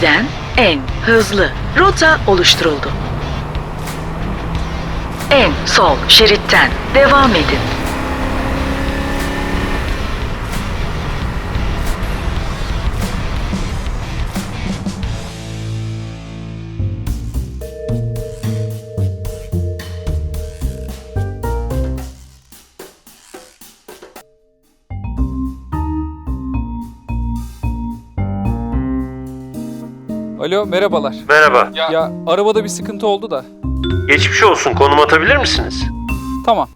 Giden en hızlı rota oluşturuldu. En sol şeritten devam edin. Alo merhabalar. Merhaba. Ya arabada bir sıkıntı oldu da. Geçmiş olsun. Konum atabilir misiniz? Tamam.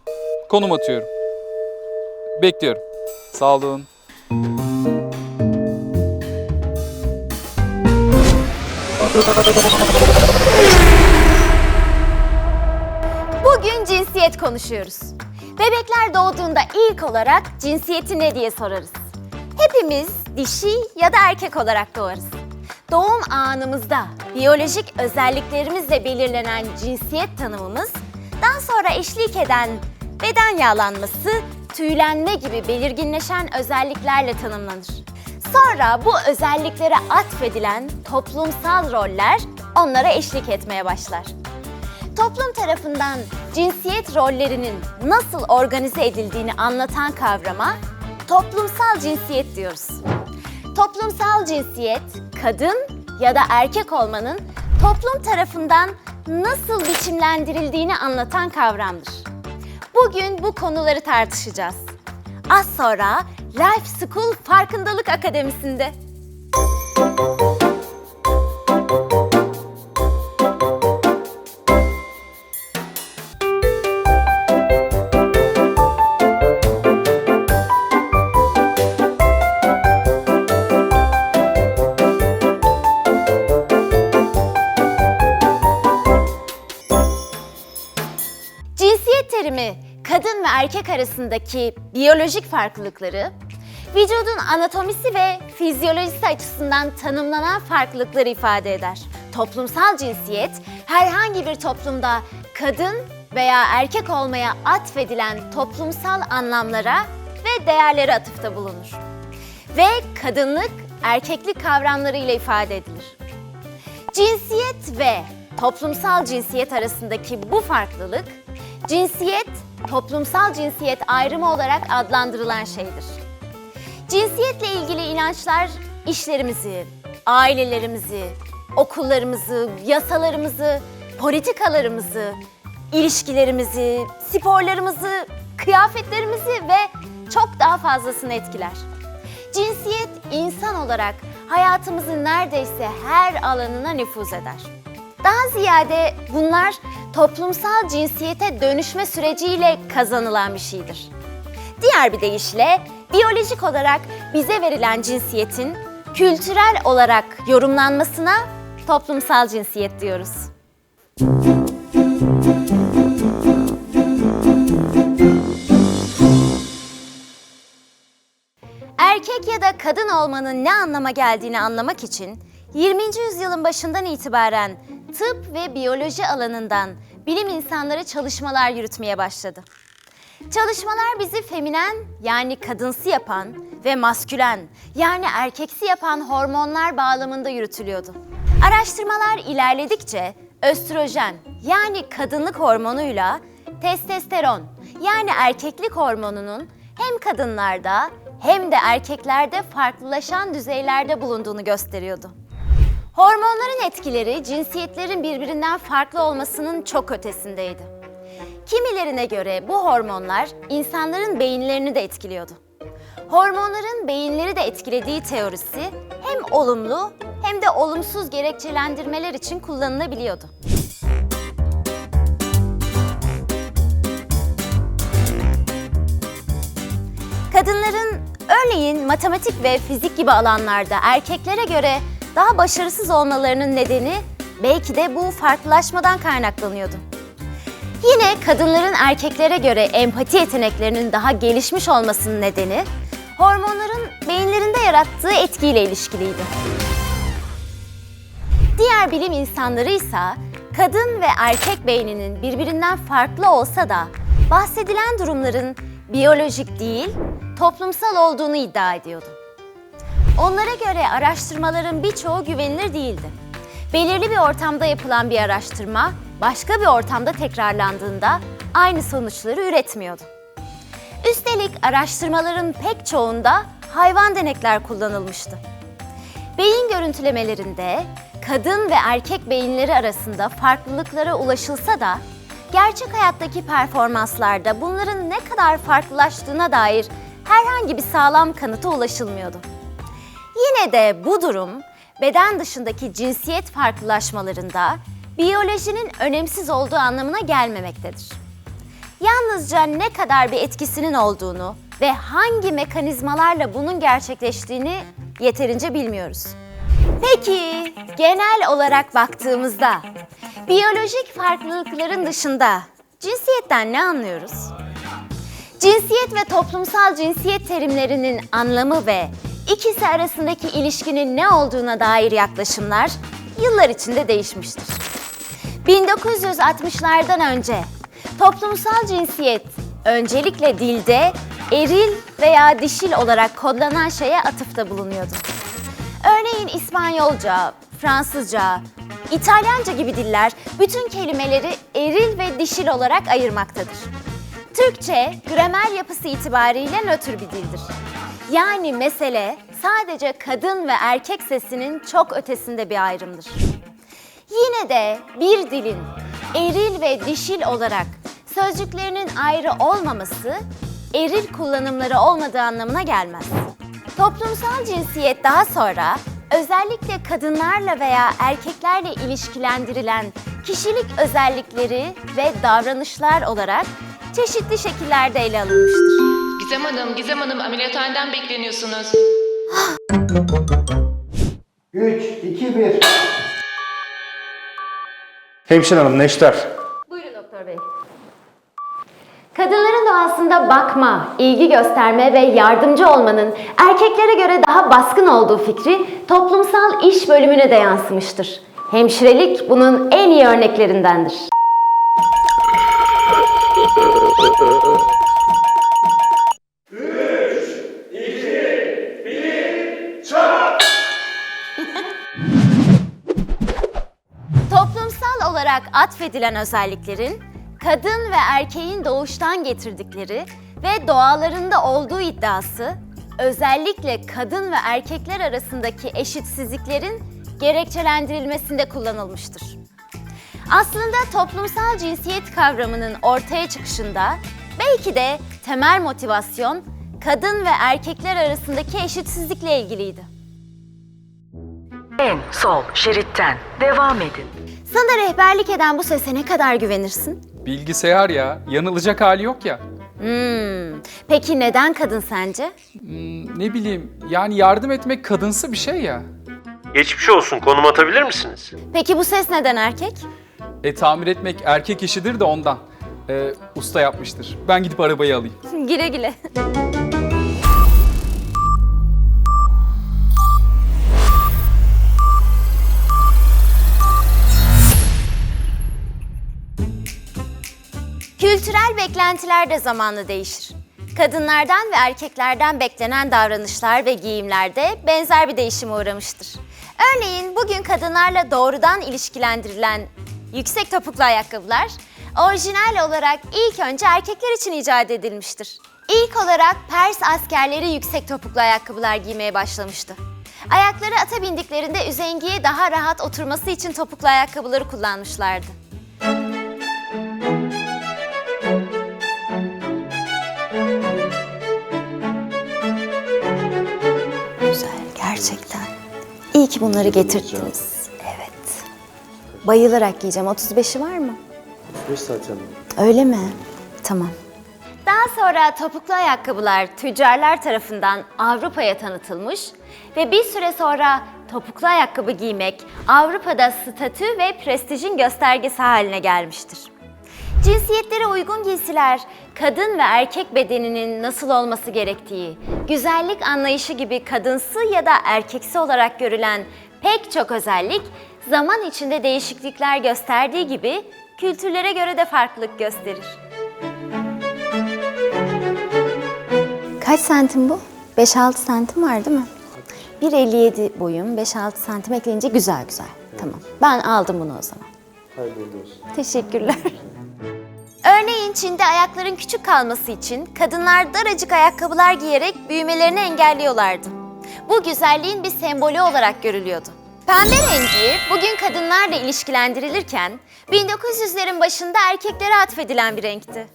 Konum atıyorum. Bekliyorum. Sağ olun. Bugün cinsiyet konuşuyoruz. Bebekler doğduğunda ilk olarak cinsiyeti ne diye sorarız. Hepimiz dişi ya da erkek olarak doğarız. Doğum anımızda biyolojik özelliklerimizle belirlenen cinsiyet tanımımız, daha sonra eşlik eden beden yağlanması, tüylenme gibi belirginleşen özelliklerle tanımlanır. Sonra bu özelliklere atfedilen toplumsal roller onlara eşlik etmeye başlar. Toplum tarafından cinsiyet rollerinin nasıl organize edildiğini anlatan kavrama toplumsal cinsiyet diyoruz. Toplumsal cinsiyet, kadın ya da erkek olmanın toplum tarafından nasıl biçimlendirildiğini anlatan kavramdır. Bugün bu konuları tartışacağız. Az sonra Life School Farkındalık Akademisi'nde. Erkek arasındaki biyolojik farklılıkları, vücudun anatomisi ve fizyolojisi açısından tanımlanan farklılıkları ifade eder. Toplumsal cinsiyet herhangi bir toplumda kadın veya erkek olmaya atfedilen toplumsal anlamlara ve değerlere atıfta bulunur. Ve kadınlık, erkeklik kavramlarıyla ifade edilir. Cinsiyet ve toplumsal cinsiyet arasındaki bu farklılık, cinsiyet, toplumsal cinsiyet ayrımı olarak adlandırılan şeydir. Cinsiyetle ilgili inançlar işlerimizi, ailelerimizi, okullarımızı, yasalarımızı, politikalarımızı, ilişkilerimizi, sporlarımızı, kıyafetlerimizi ve çok daha fazlasını etkiler. Cinsiyet insan olarak hayatımızın neredeyse her alanına nüfuz eder. Daha ziyade bunlar toplumsal cinsiyete dönüşme süreciyle kazanılan bir şeydir. Diğer bir deyişle biyolojik olarak bize verilen cinsiyetin kültürel olarak yorumlanmasına toplumsal cinsiyet diyoruz. Erkek ya da kadın olmanın ne anlama geldiğini anlamak için 20. yüzyılın başından itibaren tıp ve biyoloji alanından bilim insanları çalışmalar yürütmeye başladı. Çalışmalar bizi feminen yani kadınsı yapan ve maskülen yani erkeksi yapan hormonlar bağlamında yürütülüyordu. Araştırmalar ilerledikçe östrojen yani kadınlık hormonuyla testosteron yani erkeklik hormonunun hem kadınlarda hem de erkeklerde farklılaşan düzeylerde bulunduğunu gösteriyordu. Hormonların etkileri cinsiyetlerin birbirinden farklı olmasının çok ötesindeydi. Kimilerine göre bu hormonlar insanların beyinlerini de etkiliyordu. Hormonların beyinleri de etkilediği teorisi hem olumlu hem de olumsuz gerekçelendirmeler için kullanılabiliyordu. Kadınların örneğin matematik ve fizik gibi alanlarda erkeklere göre daha başarısız olmalarının nedeni belki de bu farklılaşmadan kaynaklanıyordu. Yine kadınların erkeklere göre empati yeteneklerinin daha gelişmiş olmasının nedeni hormonların beyinlerinde yarattığı etkiyle ilişkiliydi. Diğer bilim insanları ise kadın ve erkek beyninin birbirinden farklı olsa da bahsedilen durumların biyolojik değil, toplumsal olduğunu iddia ediyordu. Onlara göre araştırmaların birçoğu güvenilir değildi. Belirli bir ortamda yapılan bir araştırma başka bir ortamda tekrarlandığında aynı sonuçları üretmiyordu. Üstelik araştırmaların pek çoğunda hayvan denekler kullanılmıştı. Beyin görüntülemelerinde kadın ve erkek beyinleri arasında farklılıklara ulaşılsa da gerçek hayattaki performanslarda bunların ne kadar farklılaştığına dair herhangi bir sağlam kanıta ulaşılmıyordu. Yine de bu durum beden dışındaki cinsiyet farklılaşmalarında biyolojinin önemsiz olduğu anlamına gelmemektedir. Yalnızca ne kadar bir etkisinin olduğunu ve hangi mekanizmalarla bunun gerçekleştiğini yeterince bilmiyoruz. Peki genel olarak baktığımızda biyolojik farklılıkların dışında cinsiyetten ne anlıyoruz? Cinsiyet ve toplumsal cinsiyet terimlerinin anlamı ve ikisi arasındaki ilişkinin ne olduğuna dair yaklaşımlar yıllar içinde değişmiştir. 1960'lardan önce toplumsal cinsiyet öncelikle dilde eril veya dişil olarak kodlanan şeye atıfta bulunuyordu. Örneğin İspanyolca, Fransızca, İtalyanca gibi diller bütün kelimeleri eril ve dişil olarak ayırmaktadır. Türkçe gramer yapısı itibariyle nötr bir dildir. Yani mesele sadece kadın ve erkek sesinin çok ötesinde bir ayrımdır. Yine de bir dilin eril ve dişil olarak sözcüklerinin ayrı olmaması eril kullanımları olmadığı anlamına gelmez. Toplumsal cinsiyet daha sonra özellikle kadınlarla veya erkeklerle ilişkilendirilen kişilik özellikleri ve davranışlar olarak çeşitli şekillerde ele alınmıştır. Gizem Hanım, Gizem Hanım ameliyathaneden bekleniyorsunuz. 3, 2, 1. Hemşire hanım neşter. Buyurun doktor bey. Kadınların doğasında bakma, ilgi gösterme ve yardımcı olmanın erkeklere göre daha baskın olduğu fikri toplumsal iş bölümüne de yansımıştır. Hemşirelik bunun en iyi örneklerindendir. Olarak atfedilen özelliklerin kadın ve erkeğin doğuştan getirdikleri ve doğalarında olduğu iddiası özellikle kadın ve erkekler arasındaki eşitsizliklerin gerekçelendirilmesinde kullanılmıştır. Aslında toplumsal cinsiyet kavramının ortaya çıkışında belki de temel motivasyon kadın ve erkekler arasındaki eşitsizlikle ilgiliydi. En sol şeritten devam edin. Sana rehberlik eden bu sese ne kadar güvenirsin? Bilgisayar ya. Yanılacak hali yok ya. Hmm. Peki neden kadın sence? Hmm, ne bileyim yani yardım etmek kadınsı bir şey ya. Geçmiş olsun konum atabilir misiniz? Peki bu ses neden erkek? E tamir etmek erkek işidir de ondan. E, usta yapmıştır. Ben gidip arabayı alayım. güle güle. Kültürel beklentiler de zamanla değişir. Kadınlardan ve erkeklerden beklenen davranışlar ve giyimlerde benzer bir değişime uğramıştır. Örneğin bugün kadınlarla doğrudan ilişkilendirilen yüksek topuklu ayakkabılar orijinal olarak ilk önce erkekler için icat edilmiştir. İlk olarak Pers askerleri yüksek topuklu ayakkabılar giymeye başlamıştı. Ayakları ata bindiklerinde üzengiye daha rahat oturması için topuklu ayakkabıları kullanmışlardı. Ki bunları getirdiniz. Evet. Bayılarak giyeceğim. 35'i var mı? 5 zaten. Öyle mi? Tamam. Daha sonra topuklu ayakkabılar tüccarlar tarafından Avrupa'ya tanıtılmış ve bir süre sonra topuklu ayakkabı giymek Avrupa'da statü ve prestijin göstergesi haline gelmiştir. Cinsiyetlere uygun giysiler, kadın ve erkek bedeninin nasıl olması gerektiği, güzellik anlayışı gibi kadınsı ya da erkeksi olarak görülen pek çok özellik zaman içinde değişiklikler gösterdiği gibi kültürlere göre de farklılık gösterir. Kaç santim bu? 5-6 santim var değil mi? 1.57 boyum, 5-6 santim ekleyince güzel güzel. Tamam. Ben aldım bunu o zaman. Hayırlı olsun. Teşekkürler. Çin'de ayakların küçük kalması için kadınlar daracık ayakkabılar giyerek büyümelerini engelliyorlardı. Bu güzelliğin bir sembolü olarak görülüyordu. Pembe rengi bugün kadınlarla ilişkilendirilirken 1900'lerin başında erkeklere atfedilen bir renkti.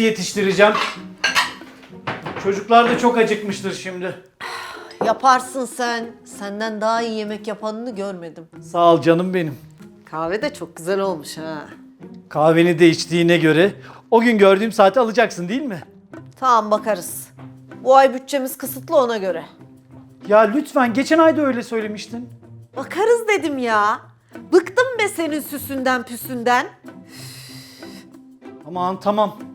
Nasıl yetiştireceğim? Çocuklar da çok acıkmıştır şimdi. Yaparsın sen. Senden daha iyi yemek yapanını görmedim. Sağ ol canım benim. Kahve de çok güzel olmuş ha. Kahveni de içtiğine göre o gün gördüğüm saati alacaksın değil mi? Tamam bakarız. Bu ay bütçemiz kısıtlı ona göre. Ya lütfen geçen ay da öyle söylemiştin. Bakarız dedim ya. Bıktım be senin süsünden püsünden. Aman tamam.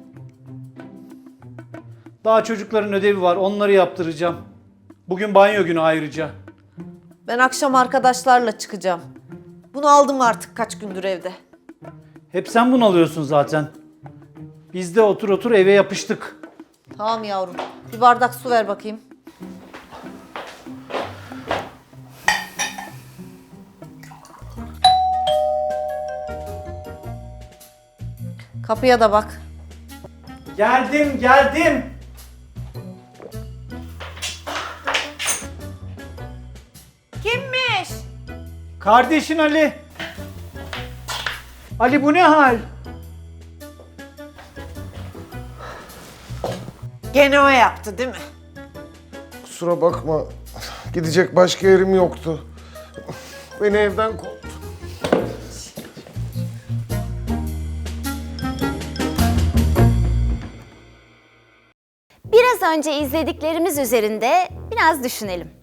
Daha çocukların ödevi var onları yaptıracağım. Bugün banyo günü ayrıca. Ben akşam arkadaşlarla çıkacağım. Bunu aldım artık kaç gündür evde. Hep sen bunu alıyorsun zaten. Biz de otur otur eve yapıştık. Tamam yavrum. Bir bardak su ver bakayım. Kapıya da bak. Geldim geldim. Kardeşin Ali. Ali bu ne hal? Gene o yaptı değil mi? Kusura bakma. Gidecek başka yerim yoktu. Beni evden kovdu. Biraz önce izlediklerimiz üzerinde biraz düşünelim.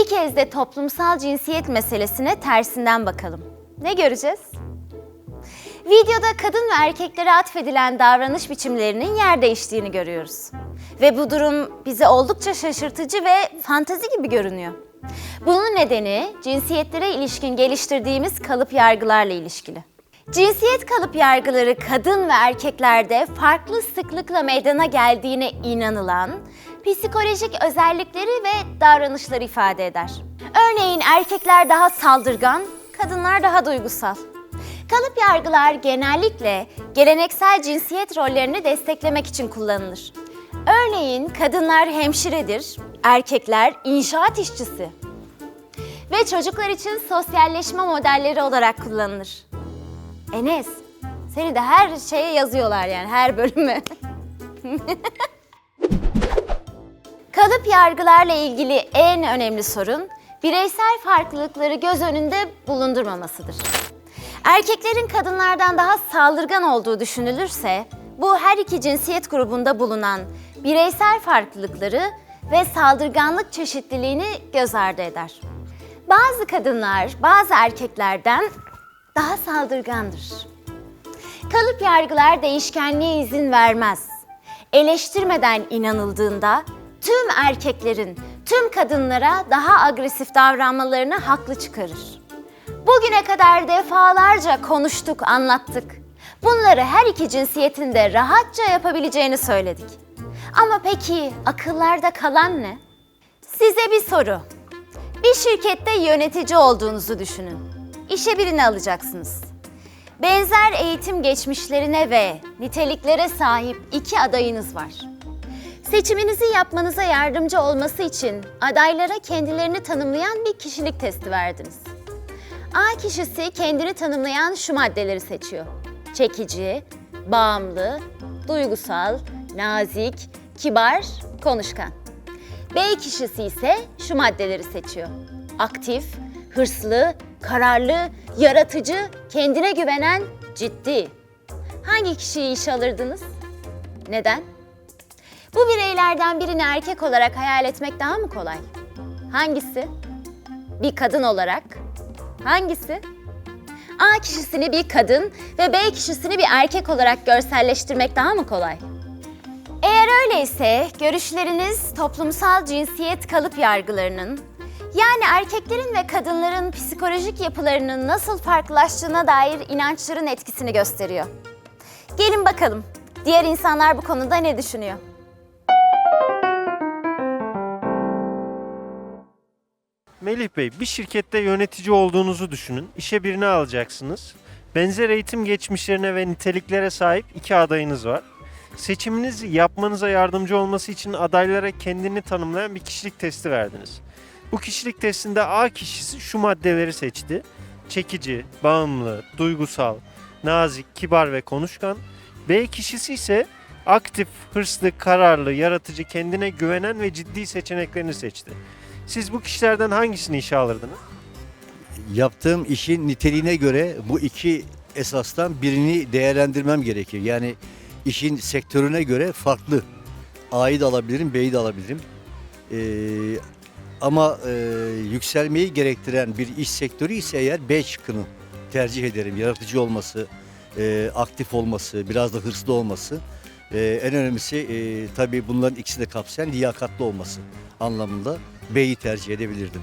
Bir kez de toplumsal cinsiyet meselesine tersinden bakalım. Ne göreceğiz? Videoda kadın ve erkeklere atfedilen davranış biçimlerinin yer değiştiğini görüyoruz. Ve bu durum bize oldukça şaşırtıcı ve fantazi gibi görünüyor. Bunun nedeni cinsiyetlere ilişkin geliştirdiğimiz kalıp yargılarla ilişkili. Cinsiyet kalıp yargıları kadın ve erkeklerde farklı sıklıkla meydana geldiğine inanılan psikolojik özellikleri ve davranışları ifade eder. Örneğin erkekler daha saldırgan, kadınlar daha duygusal. Kalıp yargılar genellikle geleneksel cinsiyet rollerini desteklemek için kullanılır. Örneğin kadınlar hemşiredir, erkekler inşaat işçisi ve çocuklar için sosyalleşme modelleri olarak kullanılır. Enes, seni de her şeye yazıyorlar yani her bölüme. Kalıp yargılarla ilgili en önemli sorun bireysel farklılıkları göz önünde bulundurmamasıdır. Erkeklerin kadınlardan daha saldırgan olduğu düşünülürse bu her iki cinsiyet grubunda bulunan bireysel farklılıkları ve saldırganlık çeşitliliğini göz ardı eder. Bazı kadınlar bazı erkeklerden daha saldırgandır. Kalıp yargılar değişkenliğe izin vermez. Eleştirmeden inanıldığında tüm erkeklerin tüm kadınlara daha agresif davranmalarını haklı çıkarır. Bugüne kadar defalarca konuştuk, anlattık. Bunları her iki cinsiyetin de rahatça yapabileceğini söyledik. Ama peki akıllarda kalan ne? Size bir soru. Bir şirkette yönetici olduğunuzu düşünün. İşe birini alacaksınız. Benzer eğitim geçmişlerine ve niteliklere sahip iki adayınız var. Seçiminizi yapmanıza yardımcı olması için adaylara kendilerini tanımlayan bir kişilik testi verdiniz. A kişisi kendini tanımlayan şu maddeleri seçiyor. Çekici, bağımlı, duygusal, nazik, kibar, konuşkan. B kişisi ise şu maddeleri seçiyor. Aktif, hırslı, kararlı, yaratıcı, kendine güvenen, ciddi. Hangi kişiyi işe alırdınız? Neden? Bu bireylerden birini erkek olarak hayal etmek daha mı kolay? Hangisi? Bir kadın olarak. Hangisi? A kişisini bir kadın ve B kişisini bir erkek olarak görselleştirmek daha mı kolay? Eğer öyleyse görüşleriniz toplumsal cinsiyet kalıp yargılarının yani erkeklerin ve kadınların psikolojik yapılarının nasıl farklılaştığına dair inançların etkisini gösteriyor. Gelin bakalım diğer insanlar bu konuda ne düşünüyor? Melih Bey, bir şirkette yönetici olduğunuzu düşünün. İşe birini alacaksınız. Benzer eğitim geçmişlerine ve niteliklere sahip iki adayınız var. Seçiminizi yapmanıza yardımcı olması için adaylara kendini tanımlayan bir kişilik testi verdiniz. Bu kişilik testinde A kişisi şu maddeleri seçti. Çekici, bağımlı, duygusal, nazik, kibar ve konuşkan. B kişisi ise aktif, hırslı, kararlı, yaratıcı, kendine güvenen ve ciddi seçeneklerini seçti. Siz bu kişilerden hangisini işe alırdınız? yaptığım işin niteliğine göre bu iki esastan birini değerlendirmem gerekir. Yani işin sektörüne göre farklı. A'yı da alabilirim, B'yi de alabilirim. Ee, ama e, yükselmeyi gerektiren bir iş sektörü ise eğer B şıkkını tercih ederim. Yaratıcı olması, e, aktif olması, biraz da hırslı olması. E, en önemlisi e, tabii bunların ikisini de kapsayan liyakatlı olması anlamında B'yi tercih edebilirdim.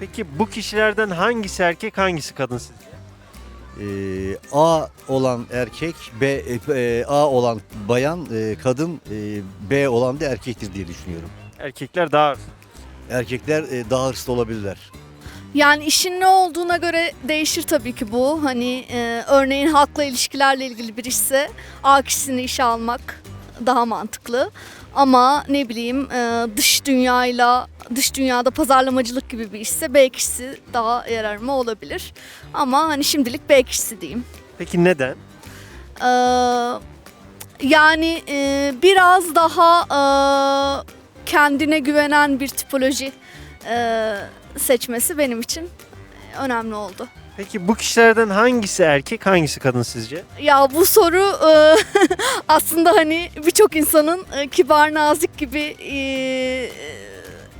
Peki bu kişilerden hangisi erkek, hangisi kadın sizce? Ee, A olan erkek, B e, A olan bayan, e, kadın, e, B olan da erkektir diye düşünüyorum. Erkekler daha Erkekler e, daha hırslı olabilirler. Yani işin ne olduğuna göre değişir tabii ki bu. Hani e, örneğin halkla ilişkilerle ilgili bir işse A kişisini işe almak daha mantıklı. Ama ne bileyim e, dış dünyayla dış dünyada pazarlamacılık gibi bir işse B kişisi daha yararıma olabilir. Ama hani şimdilik B kişisi diyeyim. Peki neden? Ee, yani e, biraz daha e, kendine güvenen bir tipoloji e, seçmesi benim için önemli oldu. Peki bu kişilerden hangisi erkek, hangisi kadın sizce? Ya bu soru e, aslında hani birçok insanın e, kibar, nazik gibi e,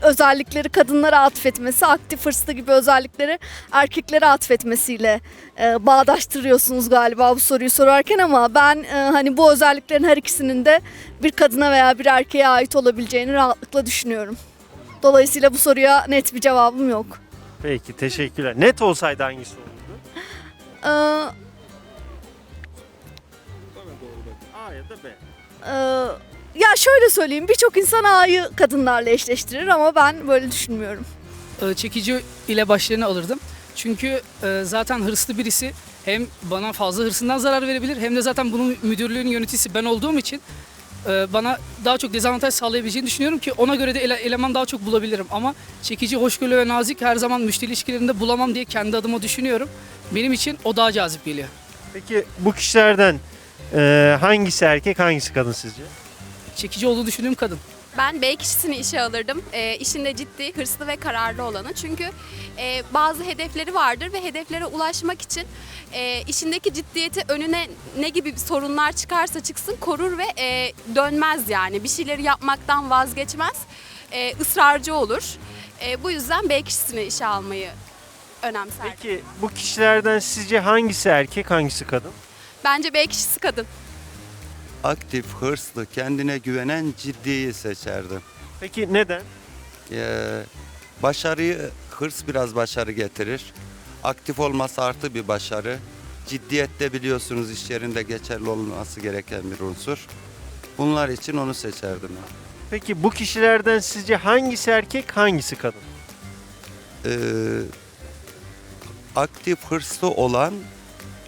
özellikleri kadınlara atfetmesi, aktif hırslı gibi özellikleri erkeklere atfetmesiyle e, bağdaştırıyorsunuz galiba bu soruyu sorarken ama ben e, hani bu özelliklerin her ikisinin de bir kadına veya bir erkeğe ait olabileceğini rahatlıkla düşünüyorum. Dolayısıyla bu soruya net bir cevabım yok. Peki teşekkürler. Net olsaydı hangisi olurdu? Ee, A ya. Ee, şöyle söyleyeyim birçok insan A'yı kadınlarla eşleştirir ama ben böyle düşünmüyorum. e, çekici ile başlarını alırdım. Çünkü e, zaten hırslı birisi hem bana fazla hırsından zarar verebilir hem de zaten bunun müdürlüğün yöneticisi ben olduğum için e, bana daha çok dezavantaj sağlayabileceğini düşünüyorum ki ona göre de ele- eleman daha çok bulabilirim. Ama çekici, hoşgörülü ve nazik her zaman müşteri ilişkilerinde bulamam diye kendi adıma düşünüyorum. Benim için o daha cazip geliyor. Peki bu kişilerden e, hangisi erkek, hangisi kadın sizce? Çekici olduğu düşündüğüm kadın. Ben B kişisini işe alırdım. E, işinde ciddi, hırslı ve kararlı olanı. Çünkü e, bazı hedefleri vardır ve hedeflere ulaşmak için e, işindeki ciddiyeti önüne ne gibi sorunlar çıkarsa çıksın korur ve e, dönmez yani. Bir şeyleri yapmaktan vazgeçmez. E, ısrarcı olur. E, bu yüzden B kişisini işe almayı önemserdim. Peki bu kişilerden sizce hangisi erkek, hangisi kadın? Bence B kişisi kadın. Aktif, hırslı, kendine güvenen ciddiyi seçerdim. Peki neden? Ee, başarıyı, hırs biraz başarı getirir. Aktif olması artı bir başarı. Ciddiyette biliyorsunuz iş yerinde geçerli olması gereken bir unsur. Bunlar için onu seçerdim. Peki bu kişilerden sizce hangisi erkek, hangisi kadın? Ee, aktif, hırslı olan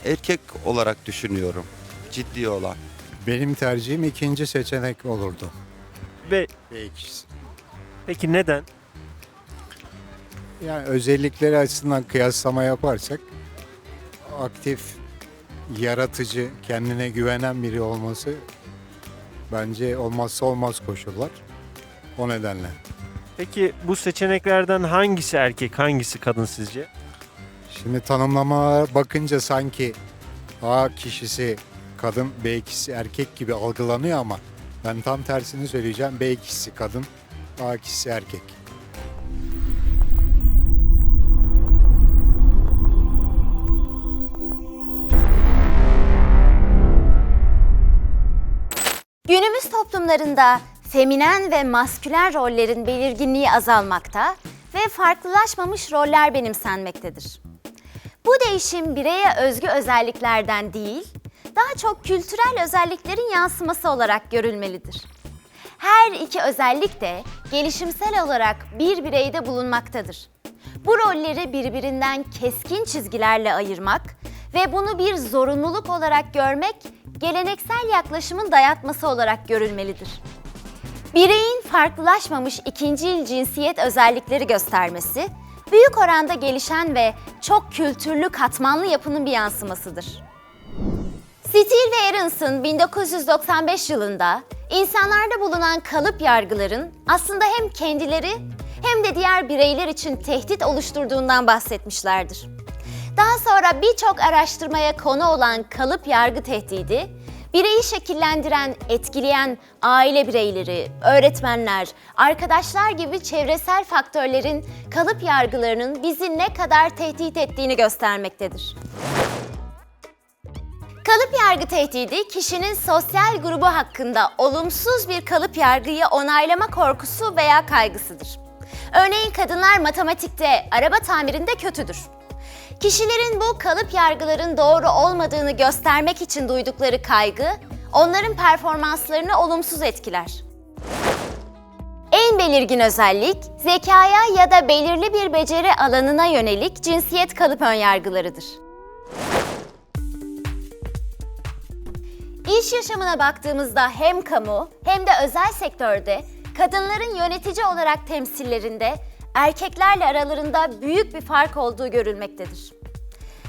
erkek olarak düşünüyorum. Ciddi olan. Benim tercihim ikinci seçenek olurdu. Ve Belki. peki neden? Yani özellikleri açısından kıyaslama yaparsak aktif, yaratıcı, kendine güvenen biri olması bence olmazsa olmaz koşullar. O nedenle. Peki bu seçeneklerden hangisi erkek, hangisi kadın sizce? Şimdi tanımlama bakınca sanki A kişisi kadın, B kişisi erkek gibi algılanıyor ama ben tam tersini söyleyeceğim. B kişisi kadın, A kişisi erkek. Günümüz toplumlarında feminen ve maskülen rollerin belirginliği azalmakta ve farklılaşmamış roller benimsenmektedir. Bu değişim bireye özgü özelliklerden değil, daha çok kültürel özelliklerin yansıması olarak görülmelidir. Her iki özellik de gelişimsel olarak bir bireyde bulunmaktadır. Bu rolleri birbirinden keskin çizgilerle ayırmak ve bunu bir zorunluluk olarak görmek geleneksel yaklaşımın dayatması olarak görülmelidir. Bireyin farklılaşmamış ikincil cinsiyet özellikleri göstermesi, büyük oranda gelişen ve çok kültürlü katmanlı yapının bir yansımasıdır. Steele ve Aronson 1995 yılında insanlarda bulunan kalıp yargıların aslında hem kendileri hem de diğer bireyler için tehdit oluşturduğundan bahsetmişlerdir. Daha sonra birçok araştırmaya konu olan kalıp yargı tehdidi, bireyi şekillendiren, etkileyen aile bireyleri, öğretmenler, arkadaşlar gibi çevresel faktörlerin kalıp yargılarının bizi ne kadar tehdit ettiğini göstermektedir. Kalıp yargı tehdidi kişinin sosyal grubu hakkında olumsuz bir kalıp yargıyı onaylama korkusu veya kaygısıdır. Örneğin kadınlar matematikte, araba tamirinde kötüdür. Kişilerin bu kalıp yargıların doğru olmadığını göstermek için duydukları kaygı, onların performanslarını olumsuz etkiler. En belirgin özellik, zekaya ya da belirli bir beceri alanına yönelik cinsiyet kalıp önyargılarıdır. İş yaşamına baktığımızda hem kamu hem de özel sektörde kadınların yönetici olarak temsillerinde erkeklerle aralarında büyük bir fark olduğu görülmektedir.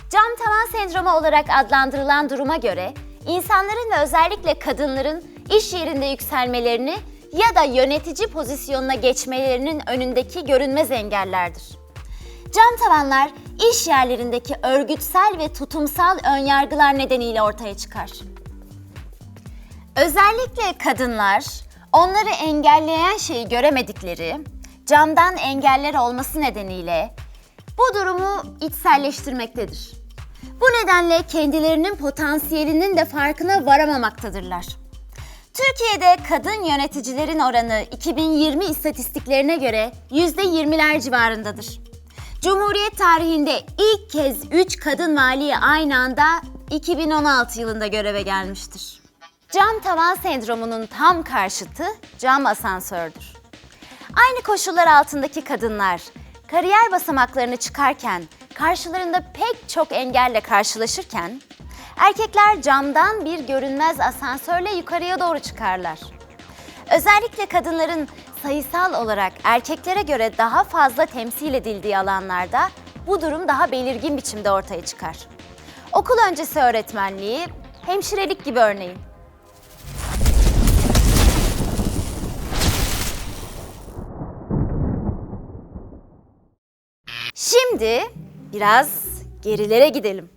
Cam tavan sendromu olarak adlandırılan duruma göre insanların ve özellikle kadınların iş yerinde yükselmelerini ya da yönetici pozisyonuna geçmelerinin önündeki görünmez engellerdir. Cam tavanlar iş yerlerindeki örgütsel ve tutumsal önyargılar nedeniyle ortaya çıkar. Özellikle kadınlar onları engelleyen şeyi göremedikleri, camdan engeller olması nedeniyle bu durumu içselleştirmektedir. Bu nedenle kendilerinin potansiyelinin de farkına varamamaktadırlar. Türkiye'de kadın yöneticilerin oranı 2020 istatistiklerine göre %20'ler civarındadır. Cumhuriyet tarihinde ilk kez 3 kadın vali aynı anda 2016 yılında göreve gelmiştir. Cam tavan sendromunun tam karşıtı cam asansördür. Aynı koşullar altındaki kadınlar kariyer basamaklarını çıkarken karşılarında pek çok engelle karşılaşırken erkekler camdan bir görünmez asansörle yukarıya doğru çıkarlar. Özellikle kadınların sayısal olarak erkeklere göre daha fazla temsil edildiği alanlarda bu durum daha belirgin biçimde ortaya çıkar. Okul öncesi öğretmenliği, hemşirelik gibi örneğin. Şimdi biraz gerilere gidelim.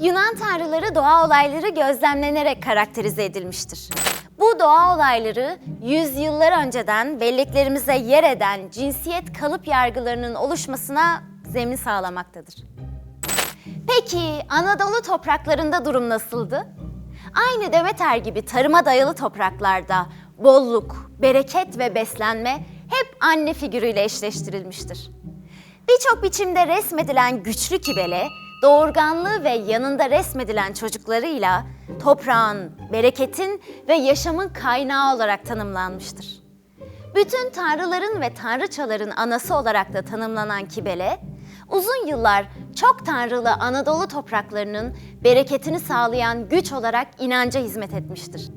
Yunan tanrıları doğa olayları gözlemlenerek karakterize edilmiştir. Bu doğa olayları yüzyıllar önceden belleklerimize yer eden cinsiyet kalıp yargılarının oluşmasına zemin sağlamaktadır. Peki Anadolu topraklarında durum nasıldı? Aynı Demeter gibi tarıma dayalı topraklarda bolluk, bereket ve beslenme hep anne figürüyle eşleştirilmiştir. Birçok biçimde resmedilen güçlü kibele, doğurganlığı ve yanında resmedilen çocuklarıyla toprağın, bereketin ve yaşamın kaynağı olarak tanımlanmıştır. Bütün tanrıların ve tanrıçaların anası olarak da tanımlanan kibele, uzun yıllar çok tanrılı Anadolu topraklarının bereketini sağlayan güç olarak inanca hizmet etmiştir.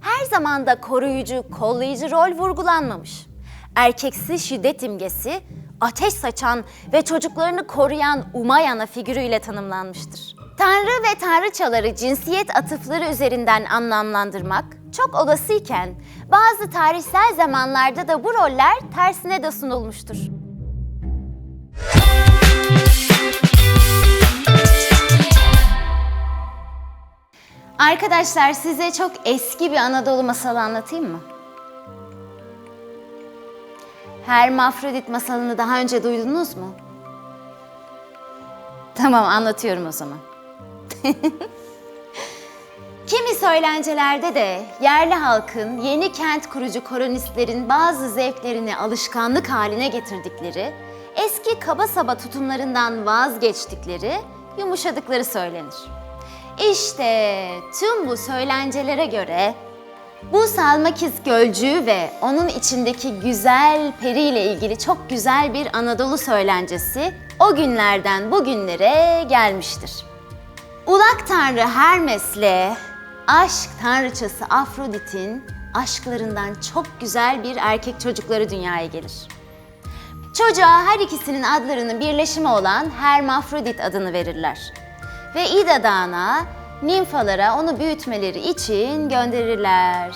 Her zaman da koruyucu, kollayıcı rol vurgulanmamış. Erkeksi şiddet imgesi, ateş saçan ve çocuklarını koruyan Umayana figürüyle tanımlanmıştır. Tanrı ve tanrıçaları cinsiyet atıfları üzerinden anlamlandırmak çok olasıyken bazı tarihsel zamanlarda da bu roller tersine de sunulmuştur. Arkadaşlar size çok eski bir Anadolu masalı anlatayım mı? Hermafrodit masalını daha önce duydunuz mu? Tamam anlatıyorum o zaman. Kimi söylencelerde de yerli halkın yeni kent kurucu kolonistlerin bazı zevklerini alışkanlık haline getirdikleri, eski kaba saba tutumlarından vazgeçtikleri, yumuşadıkları söylenir. İşte tüm bu söylencelere göre bu Salmakiz Gölcüğü ve onun içindeki güzel peri ile ilgili çok güzel bir Anadolu söylencesi o günlerden bugünlere gelmiştir. Ulak Tanrı Hermes'le aşk tanrıçası Afrodit'in aşklarından çok güzel bir erkek çocukları dünyaya gelir. Çocuğa her ikisinin adlarının birleşimi olan Hermafrodit adını verirler. Ve İda Dağı'na nimfalara onu büyütmeleri için gönderirler.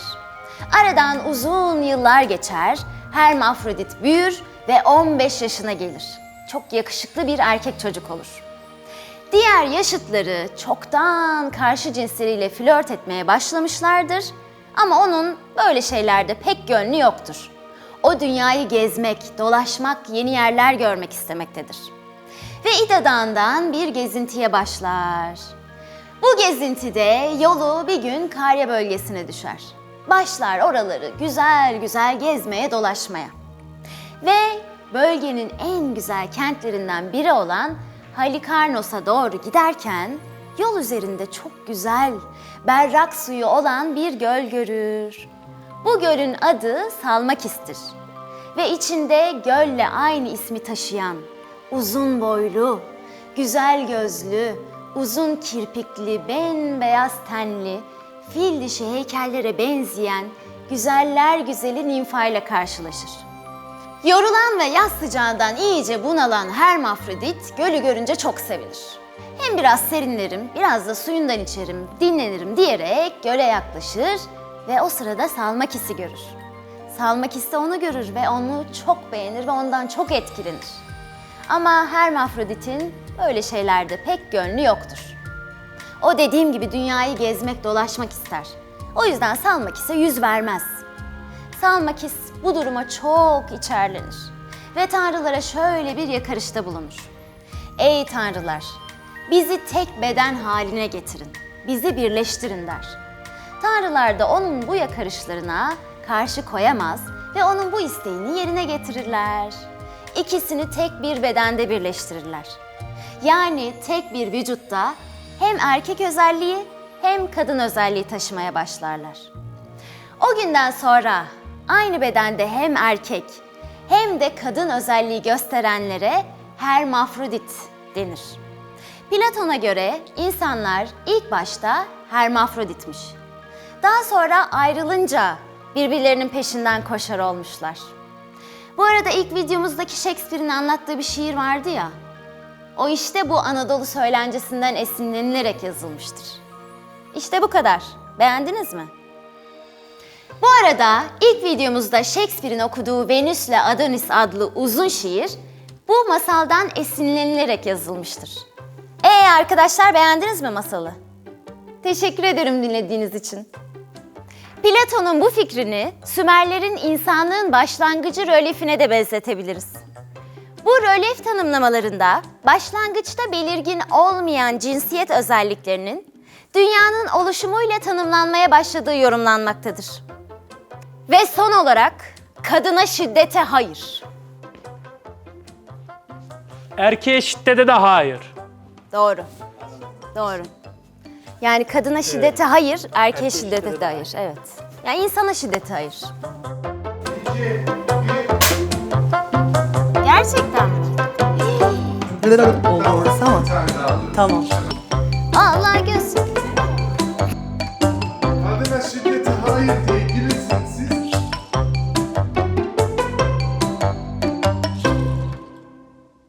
Aradan uzun yıllar geçer, Hermafrodit büyür ve 15 yaşına gelir. Çok yakışıklı bir erkek çocuk olur. Diğer yaşıtları çoktan karşı cinsleriyle flört etmeye başlamışlardır ama onun böyle şeylerde pek gönlü yoktur. O dünyayı gezmek, dolaşmak, yeni yerler görmek istemektedir. Ve İda Dağı'ndan bir gezintiye başlar. Bu gezintide yolu bir gün Karya bölgesine düşer. Başlar oraları güzel güzel gezmeye, dolaşmaya. Ve bölgenin en güzel kentlerinden biri olan Halikarnos'a doğru giderken yol üzerinde çok güzel, berrak suyu olan bir göl görür. Bu gölün adı Salmakis'tir ve içinde gölle aynı ismi taşıyan uzun boylu, güzel gözlü, uzun kirpikli, bembeyaz tenli, fil dişi heykellere benzeyen güzeller güzeli nimfa ile karşılaşır. Yorulan ve yaz sıcağından iyice bunalan Hermafrodit gölü görünce çok sevinir. Hem biraz serinlerim, biraz da suyundan içerim, dinlenirim diyerek göle yaklaşır ve o sırada Salmakis'i görür. Salmakis de onu görür ve onu çok beğenir ve ondan çok etkilenir. Ama Hermafrodit'in böyle şeylerde pek gönlü yoktur. O dediğim gibi dünyayı gezmek, dolaşmak ister. O yüzden Salmakis'e yüz vermez. Salmakis bu duruma çok içerlenir ve tanrılara şöyle bir yakarışta bulunur. Ey tanrılar, bizi tek beden haline getirin, bizi birleştirin der. Tanrılar da onun bu yakarışlarına karşı koyamaz ve onun bu isteğini yerine getirirler. İkisini tek bir bedende birleştirirler. Yani tek bir vücutta hem erkek özelliği hem kadın özelliği taşımaya başlarlar. O günden sonra aynı bedende hem erkek hem de kadın özelliği gösterenlere hermafrodit denir. Platon'a göre insanlar ilk başta hermafroditmiş. Daha sonra ayrılınca birbirlerinin peşinden koşar olmuşlar. Bu arada ilk videomuzdaki Shakespeare'in anlattığı bir şiir vardı ya. O işte bu Anadolu söylencesinden esinlenilerek yazılmıştır. İşte bu kadar. Beğendiniz mi? Bu arada ilk videomuzda Shakespeare'in okuduğu Venüs ile Adonis adlı uzun şiir bu masaldan esinlenilerek yazılmıştır. Ee arkadaşlar beğendiniz mi masalı? Teşekkür ederim dinlediğiniz için. Platon'un bu fikrini Sümerlerin insanlığın başlangıcı rölyefine de benzetebiliriz. Bu rölyef tanımlamalarında başlangıçta belirgin olmayan cinsiyet özelliklerinin dünyanın oluşumuyla tanımlanmaya başladığı yorumlanmaktadır. Ve son olarak kadına şiddete hayır. Erkeğe şiddete de hayır. Doğru. Doğru. Yani kadına şiddete hayır, erkeğe şiddete de hayır. Evet. Yani insana şiddete hayır. Gerçekten mi? Oldu orası ama. Tamam. Allah